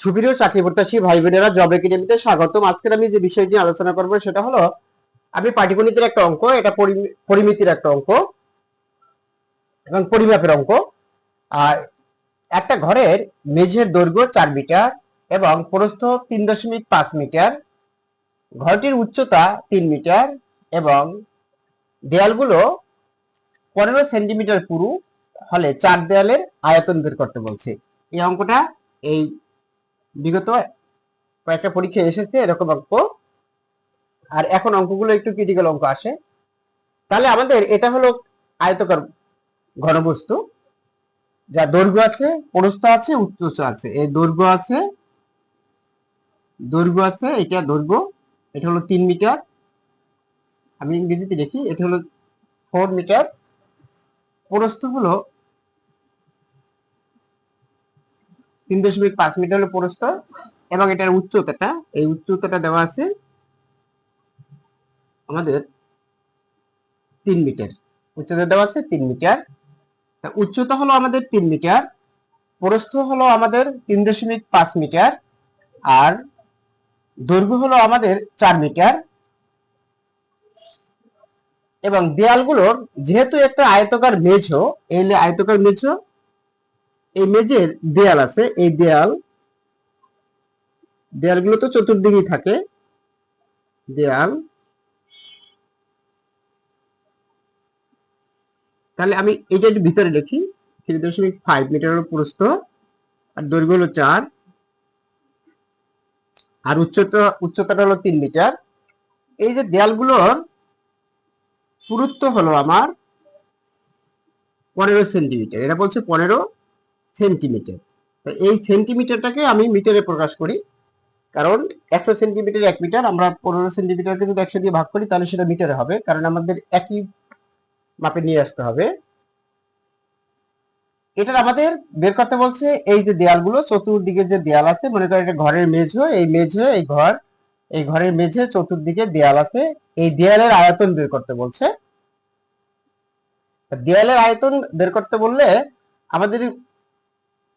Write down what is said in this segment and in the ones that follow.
সুপ্রিয় চাকরি প্রত্যাশী ভাই বোনেরা জব একাডেমিতে স্বাগতম। আজকের আমি যে বিষয়টি আলোচনা করব, সেটা হলো, আমি পাটিগণিতের একটা অঙ্ক, এটা পরিমিতির একটা অঙ্ক, এবং পরিমাপের অঙ্ক। আর একটা ঘরের মেঝের দৈর্ঘ্য চার মিটার এবং প্রস্থ তিন দশমিক পাঁচ মিটার, ঘরটির উচ্চতা তিন মিটার এবং দেয়ালগুলো পনেরো সেন্টিমিটার পুরু হলে চার দেয়ালের আয়তন বের করতে বলছে। এই অঙ্কটা এই বিগত কয়েকটা পরীক্ষা এসেছে এরকম অঙ্ক। আর এখন অঙ্কগুলো একটু ক্রিটিক্যাল অঙ্ক আসে। তাহলে আমাদের এটা হলো আয়তকার ঘনবস্তু যা দৈর্ঘ্য আছে, প্রস্থ আছে, উচ্চতা আছে। এই দৈর্ঘ্য আছে দৈর্ঘ্য আছে, এটা দৈর্ঘ্য, এটা হলো তিন মিটার। আমি ইংরেজিতে দেখি এটা হলো ফোর মিটার। প্রস্থ হলো তিন দশমিক পাঁচ মিটার হলো প্রস্থ এবং এটার উচ্চতাটা, এই উচ্চতাটা দেওয়া আছে আমাদের তিন মিটার। উচ্চতা দেওয়া আছে তিন মিটার। উচ্চতা হলো আমাদের তিন মিটার, প্রস্থ হলো আমাদের তিন দশমিক পাঁচ মিটার, আর দৈর্ঘ্য হলো আমাদের চার মিটার। এবং দেয়ালগুলোর যেহেতু একটা আয়তকার মেঝো, এই আয়তকার মেঝো এই মেঝের দেয়াল আছে, এই দেয়াল, দেয়ালগুলো তো চতুর্দিকেই থাকে। দেয়াল। তাহলে আমি এটা একটু ভিতরে লিখি। থ্রি দশমিক ফাইভ মিটারের প্রস্থ, আর দৈর্ঘ্য হলো চার। আর উচ্চতা, উচ্চতাটা হলো তিন মিটার। এই যে দেয়ালগুলোর পুরুত্ব হলো আমার পনেরো সেন্টিমিটার। এটা বলছে পনেরো সেন্টিমিটার। তো এই সেন্টিমিটারটাকে আমি মিটারে প্রকাশ করি। কারণ একশো সেন্টিমিটার এক মিটার, আমরা পনেরো সেন্টিমিটারকে যদি একশো দিয়ে ভাগ করি, তাহলে সেটা মিটারে হবে। কারণ আমাদের একই মাপে নিয়ে আসতে হবে। এটা আমাদের বের করতে বলছে, এই যে দেয়ালগুলো, চতুর্দিকে যে দেয়াল আছে, মনে করেন এটা ঘরের মেঝো এই মেঝো এই ঘর, এই ঘরের মেঝে চতুর্দিকে দেয়াল আছে। এই দেয়ালের আয়তন বের করতে বলছে। দেয়ালের আয়তন বের করতে বললে আমাদের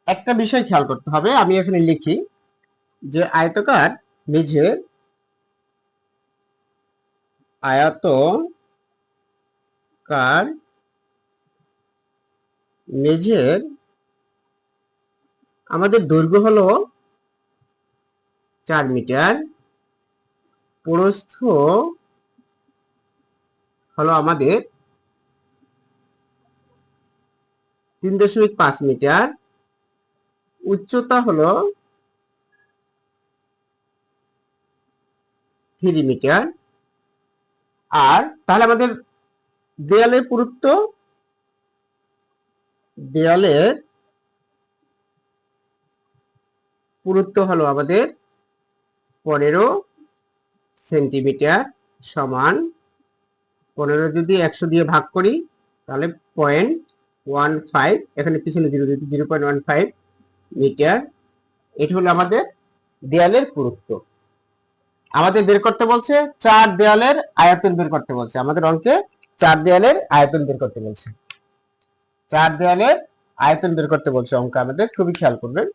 একটা বিষয় খেয়াল করতে হবে, আমি এখানে লিখি যে আয়তকার মেঝের আয়তকার মেঝের আমাদের দৈর্ঘ্য হলো চার মিটার, প্রস্থ হলো আমাদের তিন দশমিক পাঁচ মিটার উচ্চতা হলো থ্রি মিটার আর তাহলে আমাদের দেয়ালের পুরুত্ব দেয়ালের পুরুত্ব হলো আমাদের পনেরো সেন্টিমিটার সমান পনেরো যদি একশো দিয়ে ভাগ করি, তাহলে পয়েন্ট ওয়ান ফাইভ এখানে পিছনে জিরো দিতে zero point one five metre এটি হলো আমাদের দেয়ালের পুরুত্ব। আমাদের বের করতে বলছে চার দেয়ালের আয়তন বের করতে বলছে। আমাদের অঙ্কে চার দেয়ালের আয়তন বের করতে বলছে। চার দেয়ালের আয়তন বের করতে বলছে অঙ্ক আমাদের, খুবই খেয়াল করবেন।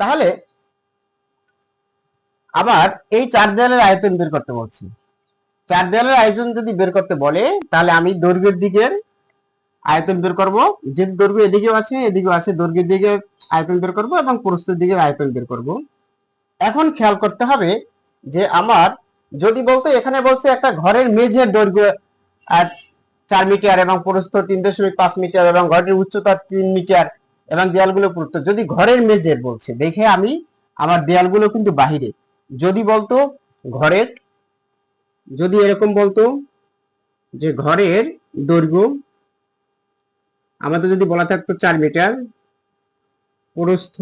তাহলে আবার এই চার দেয়ালের আয়তন বের করতে বলছে। চার দেয়ালের আয়তন যদি বের করতে বলে, তাহলে আমি দৈর্ঘ্যের দিকের আয়তন বের করব, যেহেতু দৈর্ঘ্য এদিকেও আছে এদিকেও আছে, দৈর্ঘ্যের দিকে আয়তন বের করব এবং প্রস্থের দিকে আয়তন বের করব। এখন খেয়াল করতে হবে যে আমার, যদি বলতো এখানে বলছে একটা ঘরের মেঝের দৈর্ঘ্য আর চার মিটার এবং প্রস্থ তিন দশমিক পাঁচ মিটার এবং ঘরের উচ্চতা তিন মিটার এবং দেয়ালগুলো পুরুত্ব যদি ঘরের মেঝের বলছে, দেখে আমি, আমার দেয়ালগুলো কিন্তু বাহিরে। যদি বলতো ঘরের, যদি এরকম বলতো যে ঘরের দৈর্ঘ্য আমাদের যদি বলা থাকতো চার মিটার, প্রস্থ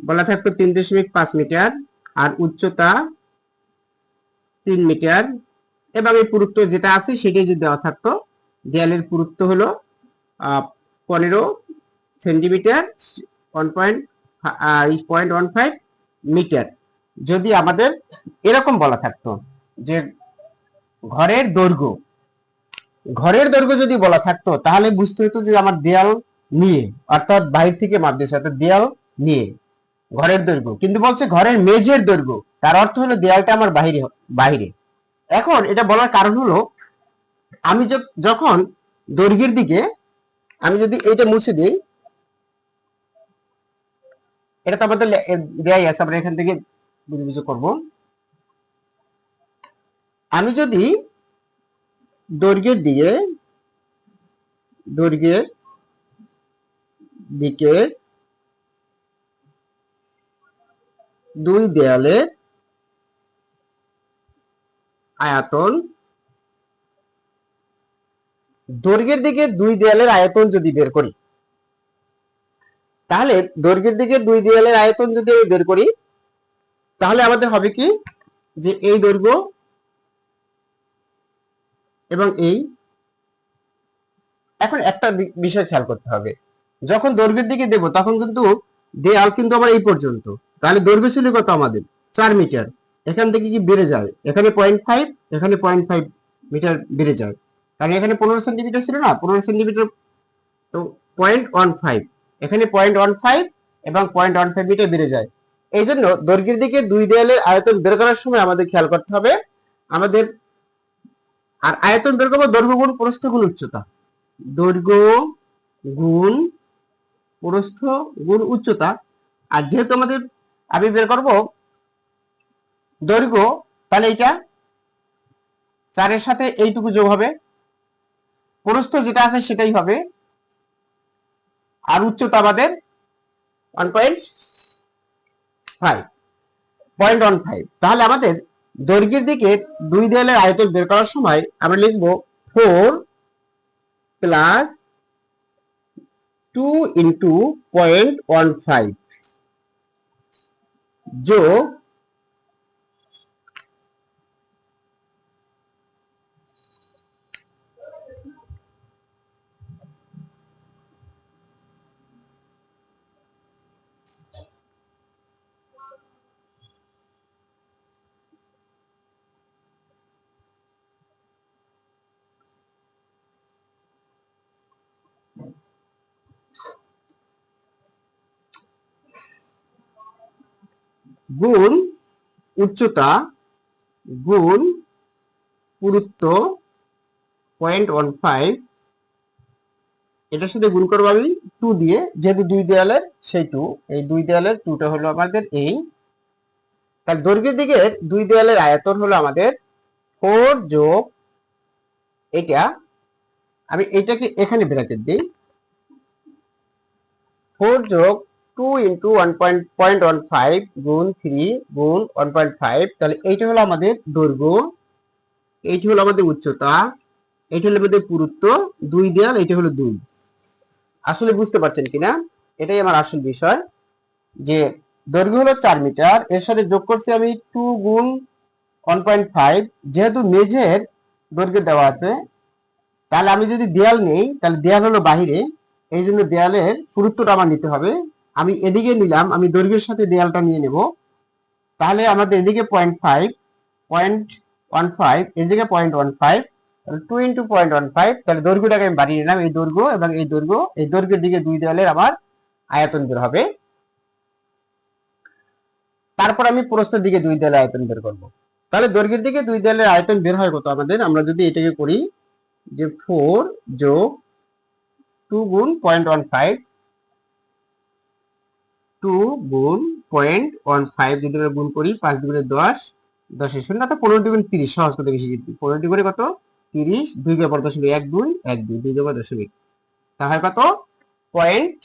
বলা থাকতো তিন দশমিক পাঁচ মিটার আর উচ্চতা তিন মিটার। এবং এই পুরুত্ব যেটা আছে সেটাই যদি দেওয়া থাকতো, দেয়ালের পুরুত্ব হলো পনেরো centimetre one point point one five metre. যদি আমাদের এরকম বলা থাকতো যে ঘরের দৈর্ঘ্য ঘরের দৈর্ঘ্য যদি বলা থাকতো, তাহলে বুঝতে হতো যে আমার দেয়াল নিয়ে, অর্থাৎ বাইরে থেকে মাপ অর্থাৎ দেয়াল নিয়ে ঘরের দৈর্ঘ্য। কিন্তু বলছে ঘরের মেঝের দৈর্ঘ্য, তার অর্থ হলো দেয়ালটা আমার বাহিরে বাহিরে। এখন এটা বলার কারণ হলো, আমি যখন দৈর্ঘ্যের দিকে, আমি যদি এটা মুছে দিই, এটা তো আমাদের দেয়াই আছে, আমরা এখান থেকে বুঝে বুঝে করব। আমি যদি দৈর্ঘ্যের দিকে দৈর্ঘ্যের দিকে দুই দেয়ালে আয়তন, দৈর্ঘ্যের দিকে দুই দেয়ালের আয়তন যদি বের করি, তাহলে দৈর্ঘ্যের দিকে দুই দেয়ালের আয়তন যদি বের করি, তাহলে আমাদের হবে কি? যে এই দৈর্ঘ্য এবং এই এখন একটা বিষয় খেয়াল করতে হবে। যখন দৈর্ঘ্যের দিকে দেব, তখন কিন্তু দেয়াল কিন্তু আমার এই পর্যন্ত। তাহলে দৈর্ঘ্য ছিল কত আমাদের? চার মিটার। এখান থেকে কি বেড়ে যায়? এখানে পয়েন্ট ফাইভ এখানে পয়েন্ট ফাইভ মিটার বেড়ে যায়। কারণ এখানে পনেরো সেন্টিমিটার ছিল না? পনেরো সেন্টিমিটার তো পয়েন্ট ওয়ান ফাইভ এখানে পয়েন্ট ওয়ান ফাইভ এবং পয়েন্ট ওয়ান ফাইভ মিটার বেড়ে যায়। এই জন্য দৈর্ঘ্যের দিকে দুই দেয়ালের আয়তন বের করার সময় আমাদের খেয়াল করতে হবে। আমাদের আর আয়তন বের করব দৈর্ঘ্য গুণ প্রস্থ গুণ উচ্চতা। দৈর্ঘ্য গুণ প্রস্থ গুণ উচ্চতা। আর যেহেতু আমাদের আমি বের করব দৈর্ঘ্য, তাহলে এটা চারের সাথে এইটুকু যোগ হবে। প্রস্থ যেটা আছে সেটাই হবে। আর উচ্চতা আমাদের one point five point one five তাহলে আমাদের দৈর্ঘ্যের দিকে দুই দেয়ালের আয়তন বের করার সময় আমরা লিখব four plus two into point one five যোগ গুণ উচ্চতা গুণ পুরুত্ব পয়েন্ট ওয়ান ফাইভ এটার সাথে গুণ করব আমি টু দিয়ে, যেহেতু দুই দেয়ালের সেই টু এই দুই দেয়ালের টুটা হলো আমাদের এই। তাহলে দৈর্ঘ্যের দিকের দুই দেয়ালের আয়তন হলো আমাদের ফোর যোগ এটা আমি এটাকে এখানে ব্র্যাকেট দিই। ফোর যোগ two into one point point one five গুণ থ্রি গুণ ওয়ান পয়েন্ট ফাইভ তাহলে এইটা হলো আমাদের দৈর্ঘ্য। এইটি হলো আমাদের উচ্চতা। এইটা হলো আমাদের পুরুত্ব। দুই দেয়াল এটা হলো দুই। আসলে বুঝতে পারছেন কিনা? এটাই আমার আসল বিষয়। যে দৈর্ঘ্য হলো চার মিটার, এর সাথে যোগ করছি আমি টু গুণ ওয়ান পয়েন্ট ফাইভ যেহেতু মেঝের দৈর্ঘ্য দেওয়া আছে, তাহলে আমি যদি দেয়াল নেই, তাহলে দেয়াল হলো বাহিরে। এই জন্য দেয়ালের পুরুত্বটা আমার নিতে হবে। আমি এদিকে নিলাম, আমি দৈর্ঘ্যের সাথে দেয়ালটা নিয়ে নেব। তাহলে আমাদের এদিকে point five point one five এদিকে point one five two into point one five তাহলে দৈর্ঘ্যটাকে আমি বাড়িয়ে নিলাম এই দৈর্ঘ্য এবং এই দৈর্ঘ্য, এই দৈর্ঘ্যের দিকে দুই দেয়ালের আমার আয়তন বের হবে। তারপর আমি প্রস্থের দিকে দুই দেয়ালের আয়তন বের করব। তাহলে দৈর্ঘ্যের দিকে দুই দেয়ালের আয়তন বের হয় কত আমাদের? আমরা যদি এটাকে করি যে ফোর যোগ টু গুণ পয়েন্ট ওয়ান ফাইভ টু গুণ পয়েন্ট ওয়ান ফাইভ যদি আমরা গুণ করি, পাঁচ দুগুণে দশ, দশের শূন্য তো পনেরো দুগুণ তিরিশ সহজ করতে বেশি জিতবি পনেরো দুগুণে কত? তিরিশ, দুই কে পর দশমিক এক দুই এক দুই দুই কে পর দশমিক তাহলে কত? Point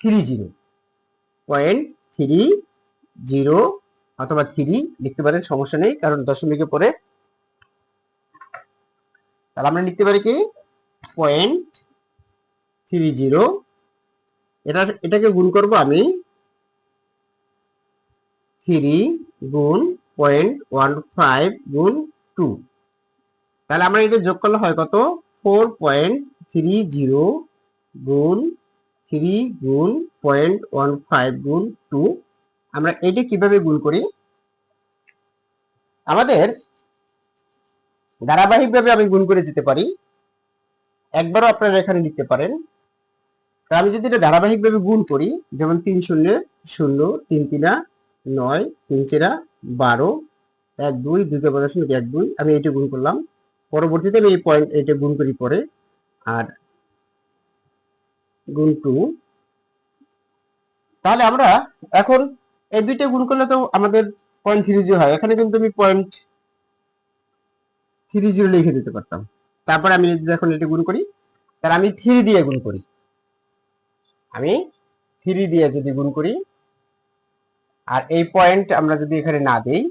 three zero point three zero অথবা থ্রি লিখতে পারেন, সমস্যা নেই, কারণ দশমিকের পরে তাহলে আমরা লিখতে পারি কি? পয়েন্ট থ্রি জিরো এটা, এটাকে গুণ করব আমি থ্রি গুণ পয়েন্ট ওয়ান ফাইভ গুণ টু তাহলে আমরা এটা যোগ করলে হয় কত? ফোর পয়েন্ট থ্রি জিরো গুণ থ্রি গুণ পয়েন্ট ওয়ান ফাইভ গুণ টু আমরা এটা কীভাবে গুণ করি? আমাদের ধারাবাহিকভাবে আমি গুণ করে যেতে পারি। একবারও আপনারা এখানে লিখতে পারেন। আমি যদি এটা ধারাবাহিকভাবে গুণ করি, যেমন তিন শূন্য শূন্য, তিন তিনা নয়, তিন চেরা, বারো, এক, দুই দুই কে দশমিক এক, দুই? আমি এইটা গুণ করলাম। পরবর্তীতে আমি এই পয়েন্ট এটা গুণ করি পরে। আর গুণ টু। তাহলে আমরা এখন এই দুইটা গুণ করলে তো আমাদের পয়েন্ট থ্রি জিরো হয়। এখানে কিন্তু আমি পয়েন্ট থ্রি জিরো লিখে দিতে পারতাম। তারপর আমি যদি এখন এটা গুণ করি, তাহলে আমি থ্রি দিয়ে গুণ করি। আমি থ্রি দিয়ে যদি গুণ করি আর এই পয়েন্ট আমরা যদি এখানে না দেই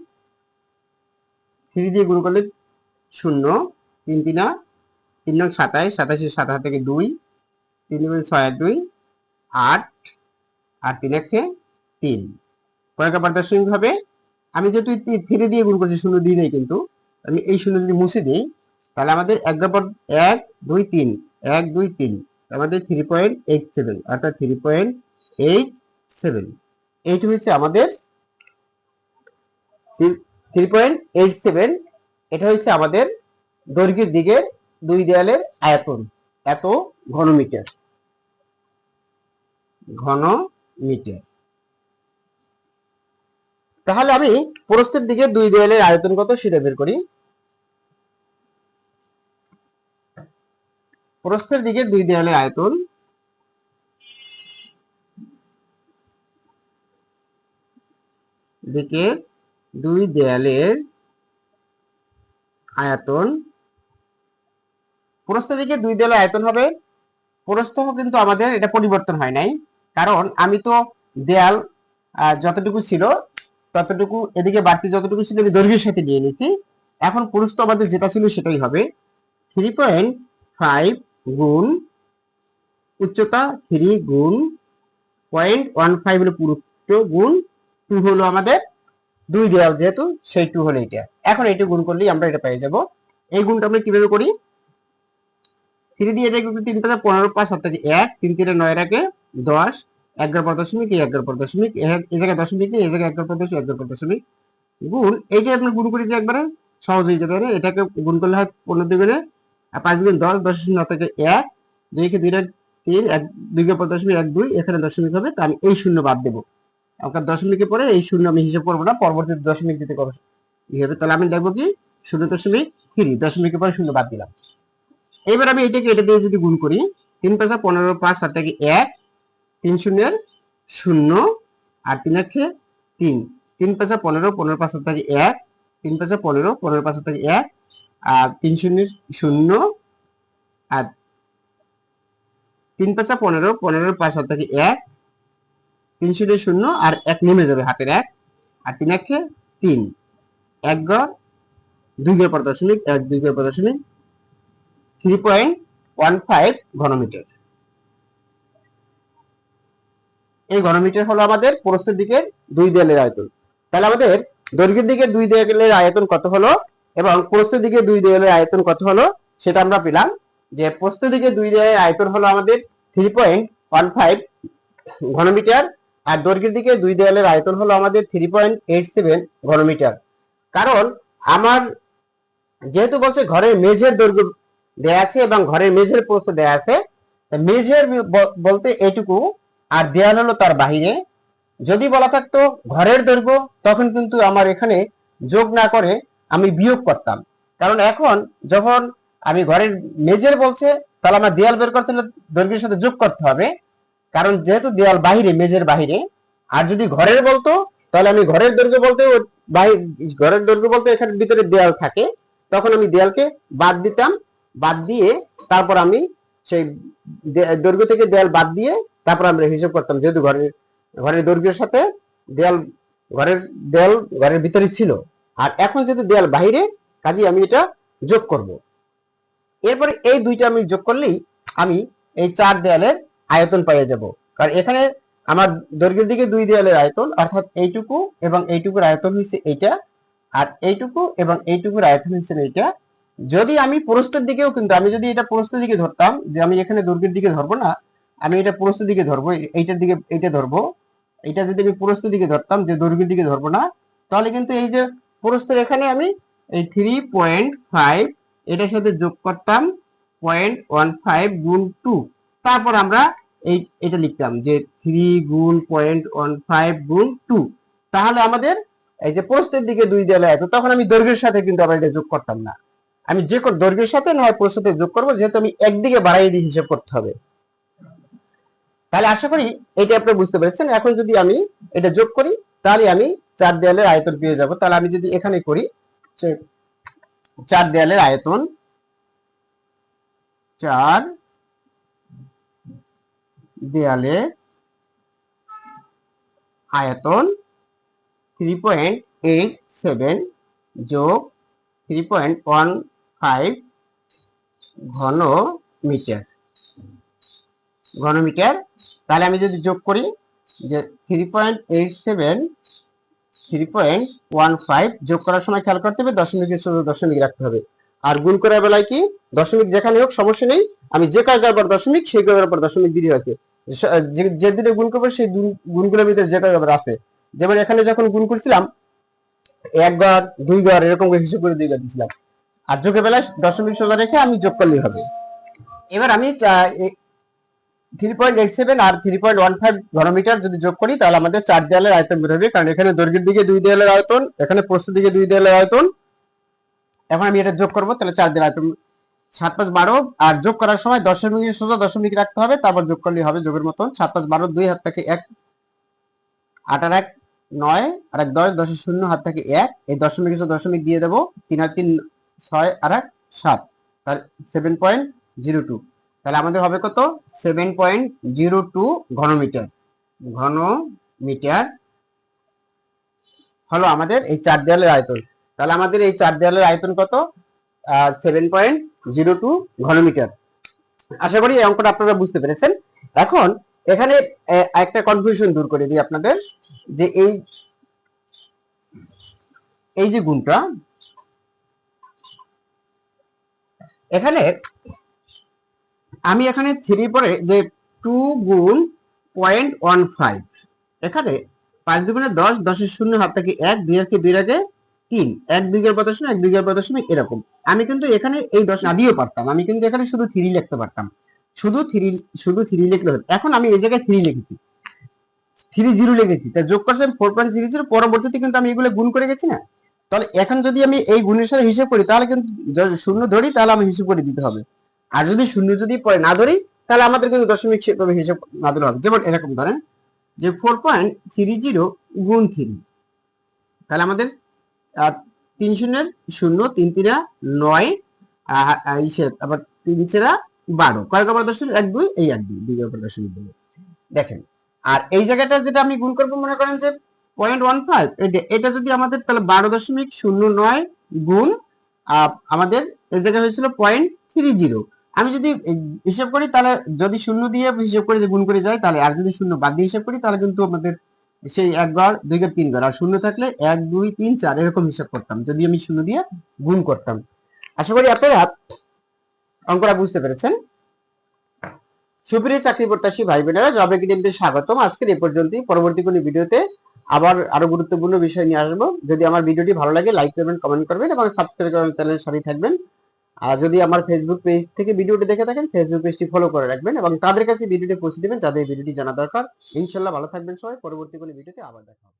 থ্রি দিয়ে গুণ করলে শূন্য, তিন তিনা তিন নং সাতাইশ সাতাশি সাত হাত থেকে দুই, তিন দুই ছয় দুই, আট, আর তিন একে তিন। কয়েকটা পার্থক্য হবে? আমি যেহেতু থ্রি দিয়ে গুণ করছি, শূন্য দিই নেই কিন্তু, আমি এই শূন্য যদি মুছে দিই, তাহলে আমাদের এক পর এক, দুই, তিন, এক, দুই, তিন আমাদের থ্রি পয়েন্ট এইট সেভেন অর্থাৎ three point eight seven eight হচ্ছে আমাদের থ্রি পয়েন্ট এইট সেভেন। এটা হচ্ছে আমাদের দৈর্ঘ্যের দিকে দুই দেয়ালের আয়তন। এত ঘনমিটার। ঘন মিটার তাহলে আমি প্রস্থের দিকে দুই দেয়ালের আয়তন কত সেটা বের করি। প্রস্থের দিকে দুই দেয়ালের আয়তন। দিকে দুই দেয়ালের আয়তন। প্রস্থ দিকে দুই দেয়ালের আয়তন হবে। প্রস্থ কিন্তু আমাদের এটা পরিবর্তন হয় নাই। কারণ আমি তো দেয়াল যতটুকু ছিল, ততটুকু এদিকে বাড়তি যতটুকু ছিল আমি দৈর্ঘ্যের সাথে নিয়ে নিছি। এখন প্রস্থ আমাদের যেটা ছিল সেটাই হবে। থ্রি পয়েন্ট ফাইভ গুণ উচ্চতা থ্রি গুণ পয়েন্ট ওয়ান ফাইভ হলো পুরুত্ব গুণ টু হলো আমাদের দুই দেওয়াল যেহেতু, সেই টু হলো এটা। এখন এটা গুণ করলেই আমরা এটা পেয়ে যাব। এই গুণটা আমরা কীভাবে করি? থ্রি দিয়ে যাই কিন্তু তিন পাঁচ পনেরো, পাঁচ, সাত এক, তিন তিনে নয় রাখে দশ এগারো পর দশমিক এই এগারো পর দশমিক, এ- জায়গায় দশমিক এই জায়গায় এগারো পর দশমিক এগারো পর দশমিক। গুণ এইটা আপনি গুণ করে যে একবারে, সহজ হয়ে যাবে এটাকে গুণ করলে হয় পনেরো দুগুণে, আর পাঁচ দুগুণ দশ দশ শূন্য থেকে এক দুইকে দুই তিন, এক দুইকে পর দশমিক, এক দুই, এখানে দশমিক হবে, তা আমি এই শূন্য বাদ দেবো। আপনার দশমিকে পরে এই শূন্য আমি হিসাব করব না পরবর্তীতে দশমিক দিতে করব ই হবে। তাহলে আমি দেখব কি? শূন্য দশমিক থ্রি দশমিকের পরে শূন্য বাদ দিলাম। এবার আমি এটাকে এটা দিয়ে যদি গুণ করি, তিন পাঁচা পনেরো পাঁচ, সাত থেকে এক, তিন শূন্যের শূন্য, আর তিন একে তিন। তিন পাঁচা পনেরো পনেরো পাঁচ, সাত থেকে এক, তিন পাঁচা পনেরো পনেরো পাঁচ, সাত থেকে এক, আর তিন শূন্যের শূন্য, আর তিন পাঁচা পনেরো পনেরো পাঁচ, সাত থেকে এক তিন শূন্যের শূন্য আর এক নেমে যাবে হাতের এক। আর তিন একে তিন। এক গড় দুই গড় পর দশমিক, এক দুই গড় পর দশমিক থ্রি পয়েন্ট ওয়ান ফাইভ ঘনমিটার। এই ঘনমিটার হলো আমাদের প্রস্থের দিকে দুই দেয়ালের আয়তন। তাহলে আমাদের দৈর্ঘ্যের দিকে দুই দেয়ালের আয়তন কত হলো এবং প্রস্থের দিকে দুই দেয়ালের আয়তন কত হলো সেটা আমরা পেলাম যে প্রস্থের দিকে দুই দেয়ালের আয়তন হলো আমাদের থ্রি পয়েন্ট ওয়ান ফাইভ ঘনমিটার। আর দৈর্ঘ্যের দিকে দুই দেয়ালের আয়তন হলো আমাদের থ্রি পয়েন্ট এইট সেভেন ঘনমিটার। কারণ আমার যেহেতু বলছে ঘরের মেঝের দৈর্ঘ্য দেয়া আছে এবং ঘরের মেঝের প্রস্থ দেয়া আছে মেঝের বলতে এটুকু, আর দেয়াল হলো তার বাহিরে। যদি বলা থাকতো ঘরের দৈর্ঘ্য, তখন কিন্তু আমার এখানে যোগ না করে আমি বিয়োগ করতাম। কারণ এখন যখন আমি ঘরের মেঝের বলছে, তাহলে আমার দেয়াল বের করতে হলে দৈর্ঘ্যের সাথে যোগ করতে হবে। কারণ যেহেতু দেয়াল বাহিরে, মেঝের বাহিরে, আর যদি ঘরের বলতো, তাহলে আমি ঘরের দৈর্ঘ্য বলতে ঘরের দৈর্ঘ্য বলতে এখানে ভিতরে দেয়াল থাকে, তখন আমি দেয়ালকে বাদ দিতাম, বাদ দিয়ে তারপর আমি সেই দৈর্ঘ্য থেকে দেয়াল বাদ দিয়ে তারপর আমরা হিসাব করতাম, যেহেতু ঘরের ঘরের দৈর্ঘ্যের সাথে দেয়াল, ঘরের দেয়াল ঘরের ভিতরে ছিল। আর এখন যেহেতু দেয়াল বাইরে কাজে আমি এটা যোগ করব। এরপরে এই দুইটা আমি যোগ করলেই আমি এই চার দেয়ালের আয়তন পেয়ে যাব। কারণ এখানে আমার দৈর্ঘ্যের দিকে দুই দেয়ালের আয়তন, অর্থাৎ এইটুকু এবং এইটুকুর আয়তন হচ্ছে এইটা, আর এইটুকু এবং এইটুকুর আয়তন হচ্ছে এইটা। যদি আমি প্রস্থের দিকেও কিন্তু, আমি যদি এটা প্রস্থের দিকে ধরতাম, যে আমি এখানে দৈর্ঘ্যের দিকে ধরবো না, আমি এটা প্রস্থের দিকে ধরবো এইটার দিকে এইটা ধরবো, এটা যদি আমি প্রস্থের দিকে ধরতাম, যে দৈর্ঘ্যের দিকে ধরবো না, তাহলে কিন্তু এই যে প্রস্থের এখানে আমি এই থ্রি পয়েন্ট ফাইভ, এটার সাথে যোগ করতাম পয়েন্ট ওয়ান ফাইভ গুণ টু। তারপর আমরা এটা লিখতাম যে থ্রি গুণ পয়েন্ট ওয়ান ফাইভ গুণ টু তাহলে আমাদের এই যে প্রস্থের দিকে দুই দেওয়ালে আয়ত তখন আমি দৈর্ঘ্যের সাথে কিন্তু আবার এটা যোগ করতাম না। আমি যে কোনো দৈর্ঘ্যের সাথে না হয় প্রস্থের যোগ করব, যেহেতু আমি একদিকে বাড়াই দিয়ে হিসাব করতে হবে। তাহলে আশা করি এটা আপনি বুঝতে পেরেছেন। এখন যদি আমি এটা যোগ করি, তাহলে আমি চার দেয়ালের আয়তন পেয়ে যাব। তাহলে আমি যদি এখানে করি চার দেয়ালের আয়তন চার দেয়ালে আয়তন থ্রি পয়েন্ট এইট সেভেন যোগ থ্রি পয়েন্ট ওয়ান ফাইভ ঘন মিটার ঘন মিটার তাহলে আমি যদি যোগ করি যে three point eight seven three point one five যোগ করার সময় খেয়াল করতে হবে দশমিকের শুধু দশমিক রাখতে হবে। আর গুণ করার বেলায় কি? দশমিক যেখানে হোক, সমস্যা নেই। আমি যে পর দশমিক, সেই পর দশমিক দিয়ে আছে যে- দিনে গুণ করব, সেই গুণ- গুণগুলোর ভিতরে যে কয়েকবার আছে। যেমন এখানে যখন গুণ করছিলাম, একবার, দুইবার এরকম করে হিসেব করে দুইবার দিছিলাম। আর যোগের বেলায় দশমিক সোজা রেখে আমি যোগ করলেই হবে। এবার আমি থ্রি পয়েন্ট এইট সেভেন আর থ্রি পয়েন্ট ওয়ান ফাইভ ঘনমিটার যদি যোগ করি, তাহলে আমাদের চার দেয়ালের আয়তন বের হবে। কারণ এখানে দৈর্ঘ্যের দিকে দুই দেয়ালের আয়তন, এখানে প্রস্থের দিকে দুই দেয়ালের আয়তন। এখন আমি এটা যোগ করব, তাহলে চার দেয়াল আয়তন সাত পাঁচ বারো, আর যোগ করার সময় দশমিক সোজা দশমিক রাখতে হবে, তারপর যোগ করলেই হবে যোগের মতন। সাত পাঁচ বারো, দুই হাত থেকে এক, আট আর এক, নয়, আর এক দশ, দশের শূন্য হাত থেকে এক। এই দশমিক দশমিক দিয়ে দেবো, তিন আর তিন, ছয় আর এক, সাত। তাহলে সেভেন পয়েন্ট জিরো টু তাহলে আমাদের হবে কত? সেভেন পয়েন্ট জিরো টু ঘনমিটার। ঘন মিটার হলো আমাদের এই চার দেয়ালের আয়তন। তাহলে আমাদের এই চার দেয়ালের আয়তন কত? সেভেন পয়েন্ট জিরো টু ঘনমিটার। আশা করি এই অঙ্কটা আপনারা বুঝতে পেরেছেন। এখন এখানে একটা কনফিউশন দূর করে দিই আপনাদের, যে এই এই যে গুণটা, এখানে আমি এখানে থ্রি পরে যে টু গুণ পয়েন্ট ওয়ান ফাইভ এখানে পাঁচ দুগুণে দশ, দশের শূন্য হাত থেকে এক, দুই একে দুই তিন, এক দুইয়ের পর দশমিক এক পর দশমিক এরকম। আমি কিন্তু এখানে এই দশ না দিয়েও পারতাম। আমি কিন্তু এখানে শুধু থ্রি লিখতে পারতাম। শুধু থ্রি শুধু থ্রি লিখলে হতো। এখন আমি এই জায়গায় থ্রি লিখেছি। থ্রি জিরো লিখেছি। তা যোগ করছে ফোর পয়েন্ট থ্রি জিরো পরবর্তীতে কিন্তু আমি এগুলো গুণ করে গেছি না? তাহলে এখন যদি আমি এই গুণের সাথে হিসেব করি, তাহলে কিন্তু শূন্য ধরি, তাহলে আমি হিসেব করে দিতে হবে। আর যদি শূন্য যদি পরে না ধরি, তাহলে আমাদের কিন্তু দশমিক হিসাব না ধরে হবে। যেমন এরকম ধরেন যে ফোর পয়েন্ট থ্রি জিরো গুণ থ্রি তাহলে আমাদের তিন শূন্যের শূন্য, তিন তিরা নয় আবার তিন চেরা বারো। কয়েক আবার দশমিক এক, দুই, এই এক, দুই দুই দেখেন, আর এই জায়গাটা যেটা আমি গুণ করব, মনে করেন যে পয়েন্ট ওয়ান ফাইভ এটা যদি আমাদের তাহলে বারো দশমিক শূন্য নয় গুণ আমাদের এই জায়গায় হয়েছিল পয়েন্ট থ্রি জিরো আমি যদি হিসাব করি, তাহলে যদি শূন্য দিয়ে হিসাব করে যে গুণ করে যায়, তাহলে আর যদি শূন্য বাদ দিয়ে হিসাব করি, তাহলে কিন্তু আমাদের সেই একবার দুইবার তিনবার। আর শূন্য থাকলে এক, দুই, তিন, চার, এরকম হিসাব করতাম। যদি আমি শূন্য দিয়ে গুণ করতাম। আশা করি আপনারা অঙ্কটা বুঝতে পেরেছেন। সুপ্রিয় চাকরি প্রত্যাশী ভাই বোনেরা জব একাডেমিতে স্বাগতম। আজকের এই পর্যন্তই। পরবর্তী কোনো ভিডিওতে আবার আরও গুরুত্বপূর্ণ বিষয় নিয়ে আসব। যদি আমার ভিডিওটি ভালো লাগে, লাইক করবেন, কমেন্ট করবেন এবং সাবস্ক্রাইব করবেন চ্যানেলের সাথে থাকবেন। আর যদি আমার ফেসবুক পেজ থেকে ভিডিওটি দেখে থাকেন ফেসবুক পেজটি ফলো করে রাখবেন এবং তাদের কাছে ভিডিওটি পৌঁছে দেবেন, যাদের ভিডিওটি জানা দরকার। ইনশাল্লাহ ভালো থাকবেন সবাই, পরবর্তী কোনো ভিডিওতে আবার দেখা হবে।